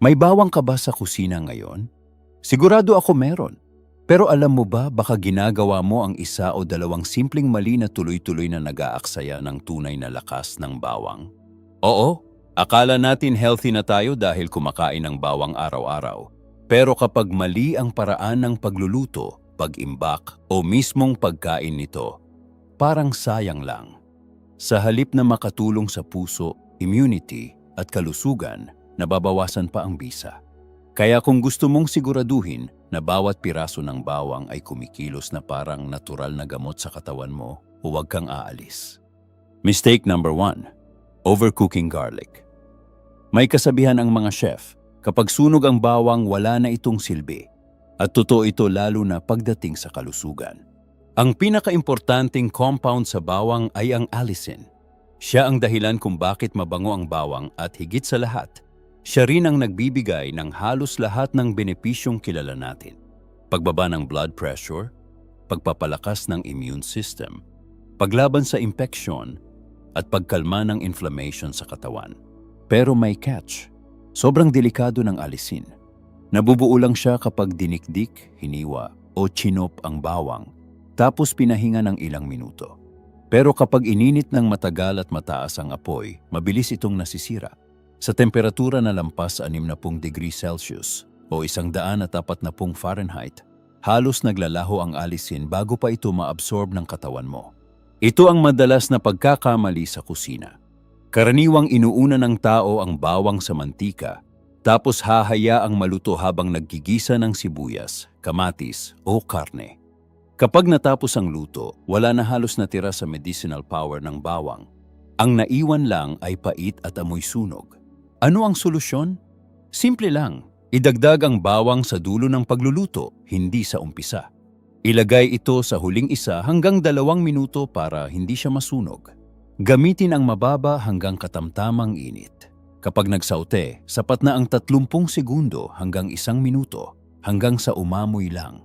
May bawang ka ba sa kusina ngayon? Sigurado ako meron. Pero alam mo ba baka ginagawa mo ang isa o dalawang simpleng mali na tuloy-tuloy na nag-aaksaya ng tunay na lakas ng bawang? Oo, akala natin healthy na tayo dahil kumakain ng bawang araw-araw. Pero kapag mali ang paraan ng pagluluto, pag-imbak o mismong pagkain nito, parang sayang lang. Sa halip na makatulong sa puso, immunity at kalusugan, nababawasan pa ang bisa. Kaya kung gusto mong siguraduhin na bawat piraso ng bawang ay kumikilos na parang natural na gamot sa katawan mo, huwag kang aalis. Mistake number one, overcooking garlic. May kasabihan ang mga chef, kapag sunog ang bawang wala na itong silbi. At totoo ito lalo na pagdating sa kalusugan. Ang pinakaimportanteng compound sa bawang ay ang allicin. Siya ang dahilan kung bakit mabango ang bawang at higit sa lahat, siya rin ang nagbibigay ng halos lahat ng benepisyong kilala natin. Pagbaba ng blood pressure, pagpapalakas ng immune system, paglaban sa impeksyon, at pagkalma ng inflammation sa katawan. Pero may catch. Sobrang delikado ng alisin. Nabubuo lang siya kapag dinikdik, hiniwa, o chinop ang bawang, tapos pinahinga ng ilang minuto. Pero kapag ininit ng matagal at mataas ang apoy, mabilis itong nasisira. Sa temperatura na lampas 60 degrees Celsius o 140 Fahrenheit, halos naglalaho ang alisin bago pa ito maabsorb ng katawan mo. Ito ang madalas na pagkakamali sa kusina. Karaniwang inuuna ng tao ang bawang sa mantika, tapos hahayaang maluto habang naggigisa ng sibuyas, kamatis o karne. Kapag natapos ang luto, wala na halos natira sa medicinal power ng bawang. Ang naiwan lang ay pait at amoy sunog. Ano ang solusyon? Simple lang. Idagdag ang bawang sa dulo ng pagluluto, hindi sa umpisa. Ilagay ito sa huling isa hanggang dalawang minuto para hindi siya masunog. Gamitin ang mababa hanggang katamtamang init. Kapag nagsaute, sapat na ang 30 segundo hanggang isang minuto hanggang sa umamoy lang.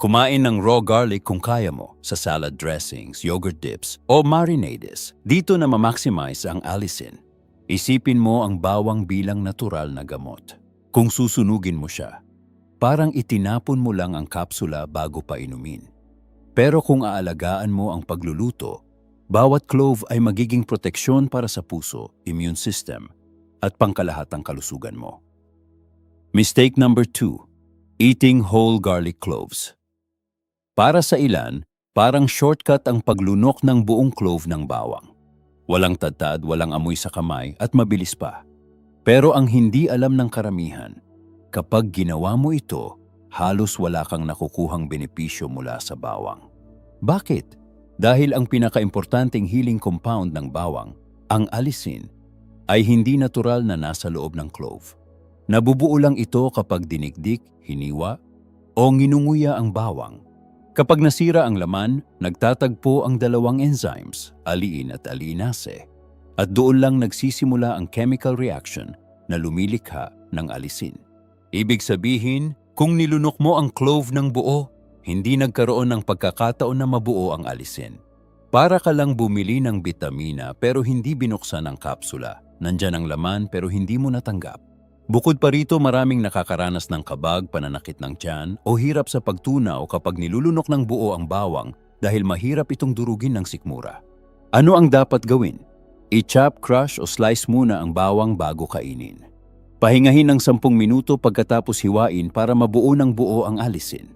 Kumain ng raw garlic kung kaya mo sa salad dressings, yogurt dips o marinades. Dito na ma-maximize ang allicin. Isipin mo ang bawang bilang natural na gamot. Kung susunugin mo siya, parang itinapon mo lang ang kapsula bago pa inumin. Pero kung aalagaan mo ang pagluluto, bawat clove ay magiging proteksyon para sa puso, immune system, at pangkalahatang kalusugan mo. Mistake number two, eating whole garlic cloves. Para sa ilan, parang shortcut ang paglunok ng buong clove ng bawang. Walang tadtad, walang amoy sa kamay at mabilis pa. Pero ang hindi alam ng karamihan, kapag ginawa mo ito, halos wala kang nakukuhang benepisyo mula sa bawang. Bakit? Dahil ang pinakaimportanteng healing compound ng bawang, ang alisin, ay hindi natural na nasa loob ng clove. Nabubuo lang ito kapag dinikdik, hiniwa, o nginunguya ang bawang. Kapag nasira ang laman, nagtatagpo ang dalawang enzymes, aliin at aliinase. At doon lang nagsisimula ang chemical reaction na lumilikha ng alisin. Ibig sabihin, kung nilunok mo ang clove ng buo, hindi nagkaroon ng pagkakataon na mabuo ang alisin. Para ka lang bumili ng bitamina pero hindi binuksan ang kapsula. Nandyan ang laman pero hindi mo natanggap. Bukod pa rito maraming nakakaranas ng kabag, pananakit ng tiyan o hirap sa pagtunaw kapag nilulunok ng buo ang bawang dahil mahirap itong durugin ng sikmura. Ano ang dapat gawin? I-chop, crush o slice muna ang bawang bago kainin. Pahingahin ng 10 minuto pagkatapos hiwain para mabuo ng buo ang alisin.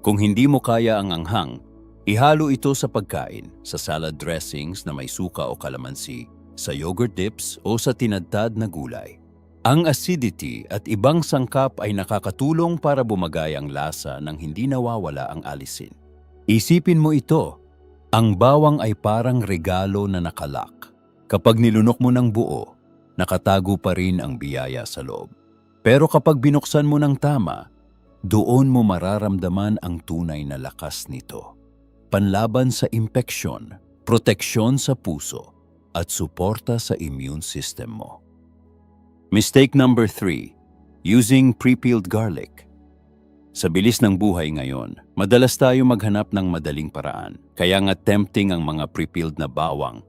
Kung hindi mo kaya ang anghang, ihalo ito sa pagkain, sa salad dressings na may suka o kalamansi, sa yogurt dips o sa tinadtad na gulay. Ang acidity at ibang sangkap ay nakakatulong para bumagay ang lasa nang hindi nawawala ang alisin. Isipin mo ito, ang bawang ay parang regalo na nakalak. Kapag nilunok mo ng buo, nakatago pa rin ang biyaya sa loob. Pero kapag binuksan mo ng tama, doon mo mararamdaman ang tunay na lakas nito. Panlaban sa impeksyon, proteksyon sa puso, at suporta sa immune system mo. Mistake number 3. Using pre-peeled garlic. Sa bilis ng buhay ngayon, madalas tayo maghanap ng madaling paraan. Kaya nga tempting ang mga pre-peeled na bawang,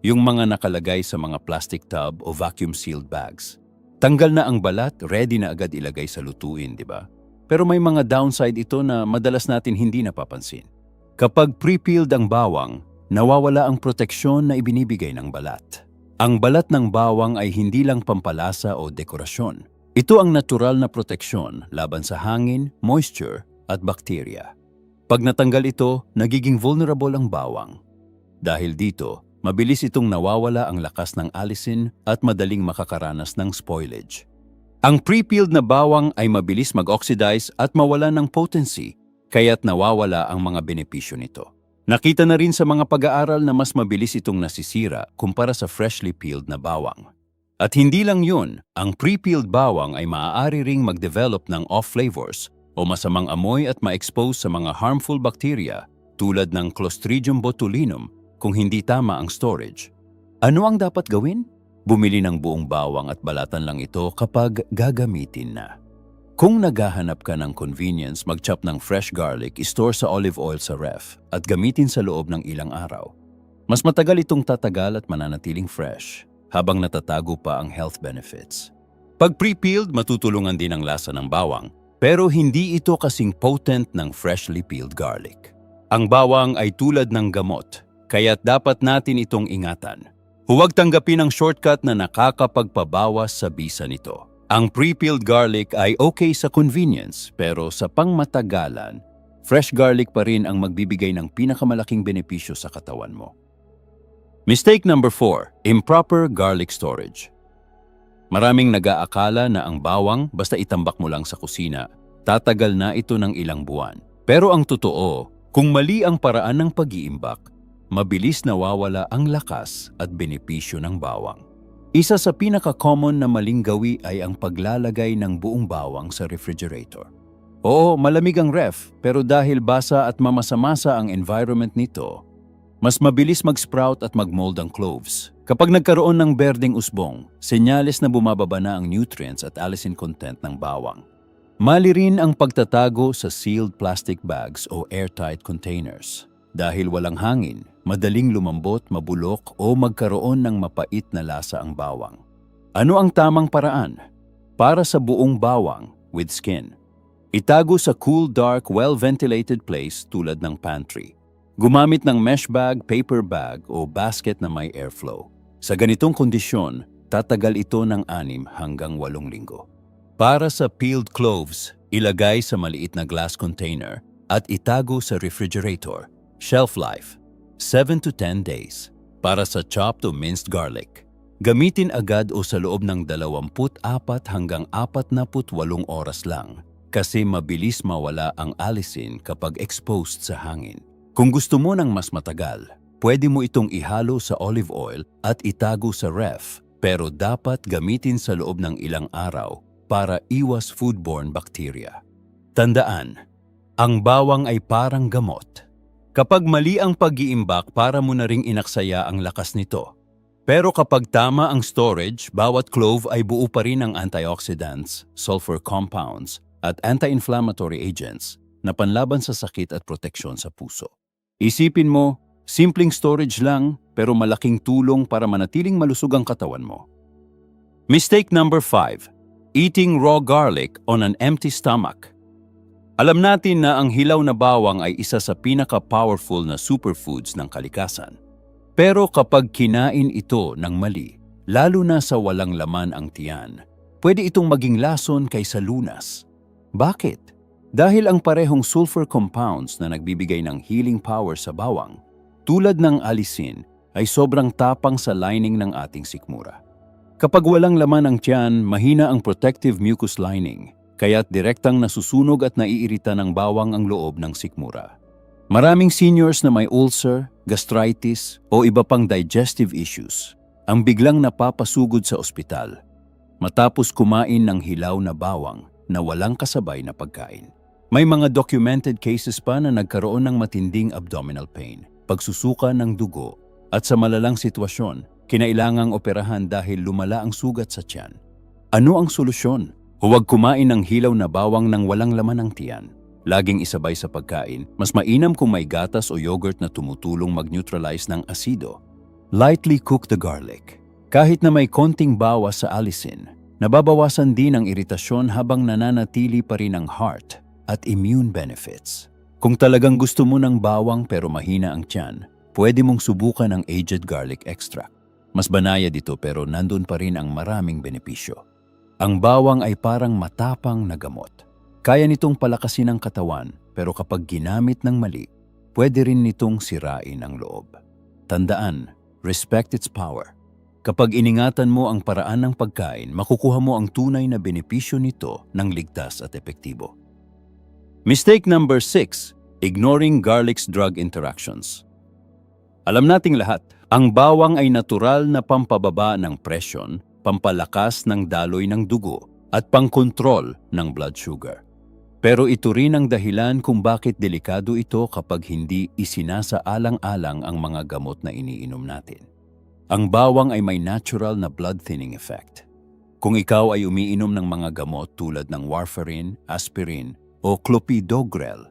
yung mga nakalagay sa mga plastic tub o vacuum-sealed bags. Tanggal na ang balat, ready na agad ilagay sa lutuin, di ba? Pero may mga downside ito na madalas natin hindi napapansin. Kapag pre-peeled ang bawang, nawawala ang proteksyon na ibinibigay ng balat. Ang balat ng bawang ay hindi lang pampalasa o dekorasyon. Ito ang natural na proteksyon laban sa hangin, moisture at bakterya. Pag natanggal ito, nagiging vulnerable ang bawang. Dahil dito, mabilis itong nawawala ang lakas ng alisin at madaling makakaranas ng spoilage. Ang pre-peeled na bawang ay mabilis mag-oxidize at mawala ng potency, kaya't nawawala ang mga benepisyo nito. Nakita na rin sa mga pag-aaral na mas mabilis itong nasisira kumpara sa freshly peeled na bawang. At hindi lang yun, ang pre-peeled bawang ay maaari ring mag-develop ng off-flavors o masamang amoy at ma-expose sa mga harmful bacteria tulad ng Clostridium botulinum kung hindi tama ang storage. Ano ang dapat gawin? Bumili ng buong bawang at balatan lang ito kapag gagamitin na. Kung naghahanap ka ng convenience, mag-chop ng fresh garlic, store sa olive oil sa ref at gamitin sa loob ng ilang araw. Mas matagal itong tatagal at mananatiling fresh habang natatago pa ang health benefits. Pag pre-peeled, matutulungan din ang lasa ng bawang pero hindi ito kasing potent ng freshly peeled garlic. Ang bawang ay tulad ng gamot, kaya't dapat natin itong ingatan. Huwag tanggapin ang shortcut na nakakapagpabawas sa bisa nito. Ang pre-peeled garlic ay okay sa convenience pero sa pangmatagalan, fresh garlic pa rin ang magbibigay ng pinakamalaking benepisyo sa katawan mo. Mistake number 4, improper garlic storage. Maraming nag-aakala na ang bawang basta itambak mo lang sa kusina, tatagal na ito ng ilang buwan. Pero ang totoo, kung mali ang paraan ng pag-iimbak, mabilis nawawala ang lakas at benepisyo ng bawang. Isa sa pinaka-common na maling gawi ay ang paglalagay ng buong bawang sa refrigerator. Oo, malamig ang ref, pero dahil basa at mamasa-masa ang environment nito, mas mabilis mag-sprout at mag-mold ang cloves. Kapag nagkaroon ng berdeng usbong, senyales na bumababa na ang nutrients at alisin content ng bawang. Mali rin ang pagtatago sa sealed plastic bags o airtight containers. Dahil walang hangin, madaling lumambot, mabulok o magkaroon ng mapait na lasa ang bawang. Ano ang tamang paraan? Para sa buong bawang with skin. Itago sa cool, dark, well-ventilated place tulad ng pantry. Gumamit ng mesh bag, paper bag o basket na may airflow. Sa ganitong kondisyon, tatagal ito ng anim hanggang walong linggo. Para sa peeled cloves, ilagay sa maliit na glass container at itago sa refrigerator. Shelf life, 7 to 10 days. Para sa chopped o minced garlic, gamitin agad o sa loob ng 24 hanggang 48 oras lang kasi mabilis mawala ang alisin kapag exposed sa hangin. Kung gusto mo ng mas matagal, pwede mo itong ihalo sa olive oil at itago sa ref pero dapat gamitin sa loob ng ilang araw para iwas foodborne bacteria. Tandaan, ang bawang ay parang gamot. Kapag mali ang pag-iimbak, para mo na ring inaksaya ang lakas nito. Pero kapag tama ang storage, bawat clove ay buo pa rin ng antioxidants, sulfur compounds, at anti-inflammatory agents na panlaban sa sakit at proteksyon sa puso. Isipin mo, simpleng storage lang pero malaking tulong para manatiling malusog ang katawan mo. Mistake number 5. Eating raw garlic on an empty stomach. Alam natin na ang hilaw na bawang ay isa sa pinaka-powerful na superfoods ng kalikasan. Pero kapag kinain ito ng mali, lalo na sa walang laman ang tiyan, pwede itong maging lason kaysa lunas. Bakit? Dahil ang parehong sulfur compounds na nagbibigay ng healing power sa bawang, tulad ng alisin, ay sobrang tapang sa lining ng ating sikmura. Kapag walang laman ang tiyan, mahina ang protective mucous lining, kaya't direktang nasusunog at naiirita ng bawang ang loob ng sikmura. Maraming seniors na may ulcer, gastritis o iba pang digestive issues ang biglang napapasugod sa ospital matapos kumain ng hilaw na bawang na walang kasabay na pagkain. May mga documented cases pa na nagkaroon ng matinding abdominal pain, pagsusuka ng dugo, at sa malalang sitwasyon, kinailangang operahan dahil lumala ang sugat sa tiyan. Ano ang solusyon? Huwag kumain ng hilaw na bawang nang walang laman ng tiyan. Laging isabay sa pagkain, mas mainam kung may gatas o yogurt na tumutulong mag-neutralize ng asido. Lightly cook the garlic. Kahit na may konting bawas sa alisin, nababawasan din ang iritasyon habang nananatili pa rin ang heart at immune benefits. Kung talagang gusto mo ng bawang pero mahina ang tiyan, pwede mong subukan ang aged garlic extract. Mas banayad ito pero nandun pa rin ang maraming benepisyo. Ang bawang ay parang matapang na gamot. Kaya nitong palakasin ang katawan pero kapag ginamit ng mali, pwede rin nitong sirain ang loob. Tandaan, respect its power. Kapag iningatan mo ang paraan ng pagkain, makukuha mo ang tunay na benepisyo nito ng ligtas at epektibo. Mistake number 6, ignoring garlic's drug interactions. Alam nating lahat, ang bawang ay natural na pampababa ng presyon, pampalakas ng daloy ng dugo, at pangkontrol ng blood sugar. Pero ito rin ang dahilan kung bakit delikado ito kapag hindi isinasaalang-alang ang mga gamot na iniinom natin. Ang bawang ay may natural na blood thinning effect. Kung ikaw ay umiinom ng mga gamot tulad ng warfarin, aspirin, o clopidogrel,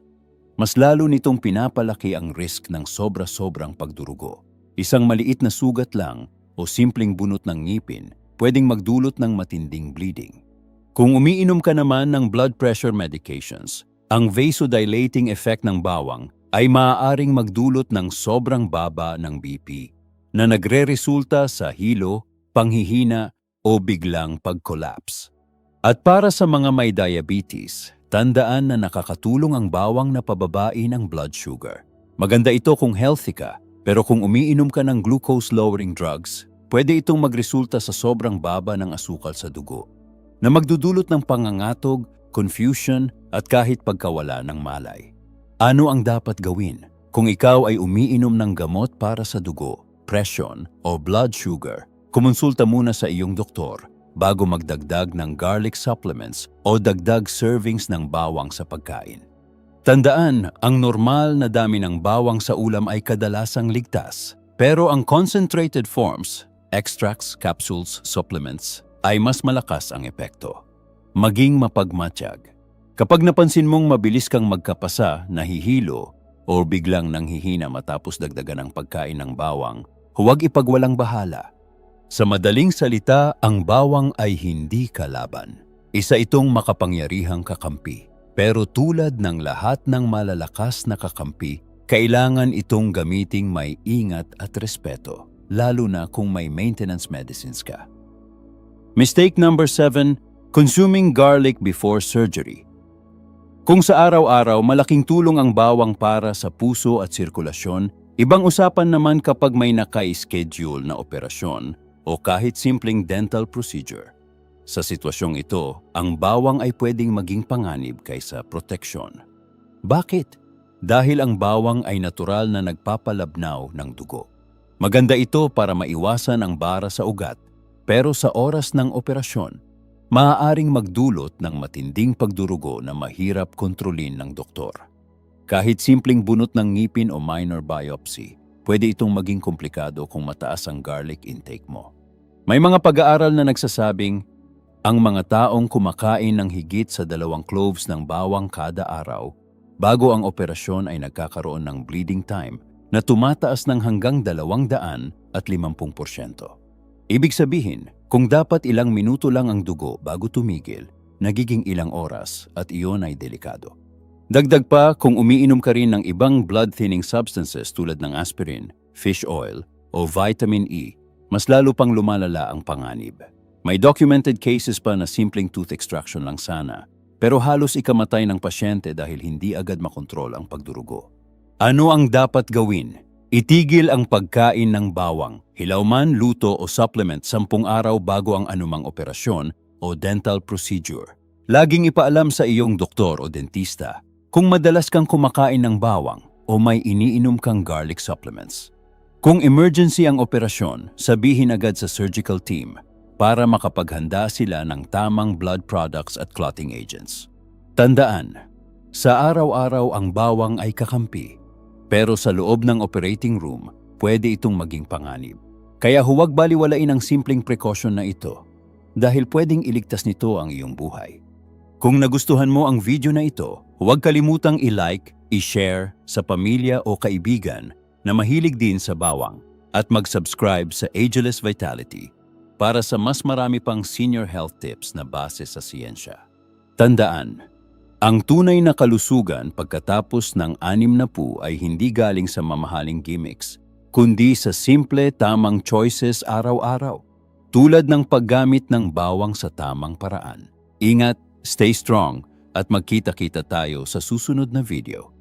mas lalo nitong pinapalaki ang risk ng sobra-sobrang pagdurugo. Isang maliit na sugat lang o simpleng bunot ng ngipin pwedeng magdulot ng matinding bleeding. Kung umiinom ka naman ng blood pressure medications, ang vasodilating effect ng bawang ay maaaring magdulot ng sobrang baba ng BP na nagre-resulta sa hilo, panghihina o biglang pag-collapse. At para sa mga may diabetes, tandaan na nakakatulong ang bawang na pababain ang blood sugar. Maganda ito kung healthy ka, pero kung umiinom ka ng glucose-lowering drugs, pwede itong magresulta sa sobrang baba ng asukal sa dugo, na magdudulot ng pangangatog, confusion at kahit pagkawala ng malay. Ano ang dapat gawin kung ikaw ay umiinom ng gamot para sa dugo, presyon o blood sugar? Kumonsulta muna sa iyong doktor bago magdagdag ng garlic supplements o dagdag servings ng bawang sa pagkain. Tandaan, ang normal na dami ng bawang sa ulam ay kadalasang ligtas. Pero ang concentrated forms, extracts, capsules, supplements, ay mas malakas ang epekto. Maging mapagmatsyag. Kapag napansin mong mabilis kang magkapasa, nahihilo, o biglang nanghihina matapos dagdagan ang pagkain ng bawang, huwag ipagwalang bahala. Sa madaling salita, ang bawang ay hindi kalaban. Isa itong makapangyarihang kakampi. Pero tulad ng lahat ng malalakas na kakampi, kailangan itong gamiting may ingat at respeto, lalo na kung may maintenance medicines ka. Mistake number 7, consuming garlic before surgery. Kung sa araw-araw malaking tulong ang bawang para sa puso at sirkulasyon, ibang usapan naman kapag may naka-schedule na operasyon o kahit simpleng dental procedure. Sa sitwasyong ito, ang bawang ay pwedeng maging panganib kaysa proteksyon. Bakit? Dahil ang bawang ay natural na nagpapalabnaw ng dugo. Maganda ito para maiwasan ang bara sa ugat, pero sa oras ng operasyon, maaaring magdulot ng matinding pagdurugo na mahirap kontrolin ng doktor. Kahit simpleng bunot ng ngipin o minor biopsy, pwede itong maging komplikado kung mataas ang garlic intake mo. May mga pag-aaral na nagsasabing, ang mga taong kumakain ng higit sa dalawang cloves ng bawang kada araw, bago ang operasyon ay nagkakaroon ng bleeding time na tumataas ng hanggang 250%. Ibig sabihin, kung dapat ilang minuto lang ang dugo bago tumigil, nagiging ilang oras at iyon ay delikado. Dagdag pa kung umiinom ka rin ng ibang blood-thinning substances tulad ng aspirin, fish oil, o vitamin E, mas lalo pang lumalala ang panganib. May documented cases pa na simpleng tooth extraction lang sana, pero halos ikamatay ng pasyente dahil hindi agad makontrol ang pagdurugo. Ano ang dapat gawin? Itigil ang pagkain ng bawang, hilaw man, luto o supplement sampung araw bago ang anumang operasyon o dental procedure. Laging ipaalam sa iyong doktor o dentista kung madalas kang kumakain ng bawang o may iniinom kang garlic supplements. Kung emergency ang operasyon, sabihin agad sa surgical team para makapaghanda sila ng tamang blood products at clotting agents. Tandaan, sa araw-araw ang bawang ay kakampi pero sa loob ng operating room, pwede itong maging panganib. Kaya huwag baliwalain ang simpleng precaution na ito dahil pwedeng iligtas nito ang iyong buhay. Kung nagustuhan mo ang video na ito, huwag kalimutang i-like, i-share sa pamilya o kaibigan na mahilig din sa bawang at mag-subscribe sa Ageless Vitality para sa mas marami pang senior health tips na base sa siyensya. Tandaan, ang tunay na kalusugan pagkatapos ng anim na pu ay hindi galing sa mamahaling gimmicks, kundi sa simple tamang choices araw-araw, tulad ng paggamit ng bawang sa tamang paraan. Ingat, stay strong, at magkita-kita tayo sa susunod na video.